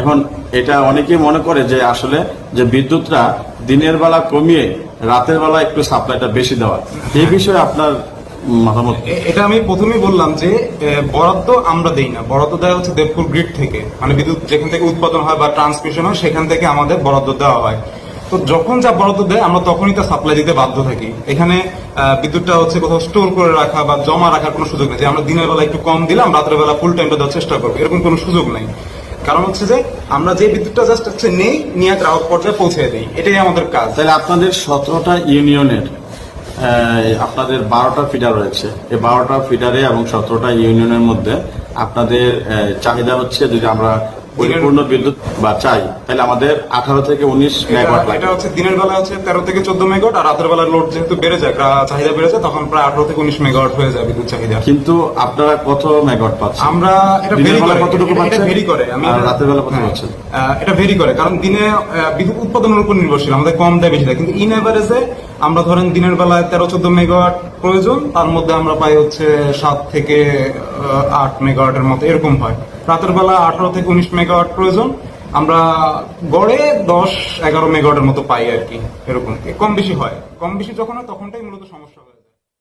এখন এটা অনেকেই মনে করে যে আসলে যে বিদ্যুৎটা দিনের বেলা কমিয়ে রাতের বেলা একটু সাপ্লাইটা বেশি দেওয়া। এই বিষয়ে আপনার মতামত এটা আমি প্রথমেই বললাম যে বরাদ্দ আমরা দেই না। বরাদ্দ দেওয়া হচ্ছে দেবপুর গ্রিড থেকে। মানে বিদ্যুৎ যেখান থেকে উৎপাদন হয় বা ট্রান্সমিশন হয়, সেখান থেকে আমাদের বরাদ্দ দেওয়া হয়। তো যখন যা বরাদ্দ দেয়, আমরা তখনই তা সাপ্লাই দিতে বাধ্য থাকি। এখানে বিদ্যুৎটা হচ্ছে কোথাও স্টোর করে রাখা বা জমা রাখার কোনো সুযোগ নেই। যে আমরা দিনের বেলা একটু কম দিলাম, রাতের বেলা ফুল টাইমটা দেওয়ার চেষ্টা করব, এরকম কোনো সুযোগ নেই। কারণ হচ্ছে যে আমরা যে বিদ্যুৎটা জাস্ট হচ্ছে নেই, নিয়ে গ্রাহক পর্যায়ে পৌঁছে দিই। এটাই আমাদের কাজ। তাহলে আপনাদের সতেরোটা ইউনিয়নের আপনাদের বারোটা ফিডার রয়েছে। এই বারোটা ফিডারে এবং সতেরোটা ইউনিয়নের মধ্যে আপনাদের চাহিদা হচ্ছে যদি আমরা পরিপূর্ণ বিদ্যুৎ বা চাই তাহলে আমাদের আঠারো থেকে উনিশ মেগাওয়াট এটা- এটা হচ্ছে দিনের বেলা হচ্ছে তেরো থেকে চোদ্দ মেগাওয়াট আর রাতের বেলা লোড যেহেতু বেড়ে যায় চাহিদা বেড়ে যায় তখন প্রায় আঠারো থেকে উনিশ মেগাওয়াট হয়ে যায় বিদ্যুৎ চাহিদা। কিন্তু আপনারা কত মেগাওয়াট পাচ্ছেন? আমরা এটা ভেরি করে। কতটুকু পাচ্ছেন? ভেরি করে। আমি রাতের বেলা কত হ্যাঁ, পাচ্ছেন? এটা ভেরি করে। কারণ দিনে বিদ্যুৎ উৎপাদনের উপর নির্ভরশীল আমাদের কম দেয় বেশি দেয়। কিন্তু ইন এভারেজে আমরা ধরেন দিনের বেলায় তেরো চোদ্দ মেগাওয়াট প্রয়োজন, তার মধ্যে আমরা পাই হচ্ছে সাত থেকে আট মেগাওয়াটের মতো, এরকম হয়। রাতের বেলা আঠারো থেকে উনিশ মেগাওয়াট প্রয়োজন, আমরা গড়ে দশ, এগারো মেগাওয়াটের মতো পাই আর কি, এরকম। কম বেশি হয়। কম বেশি যখন হয়, তখনটাই মূলত সমস্যা হয়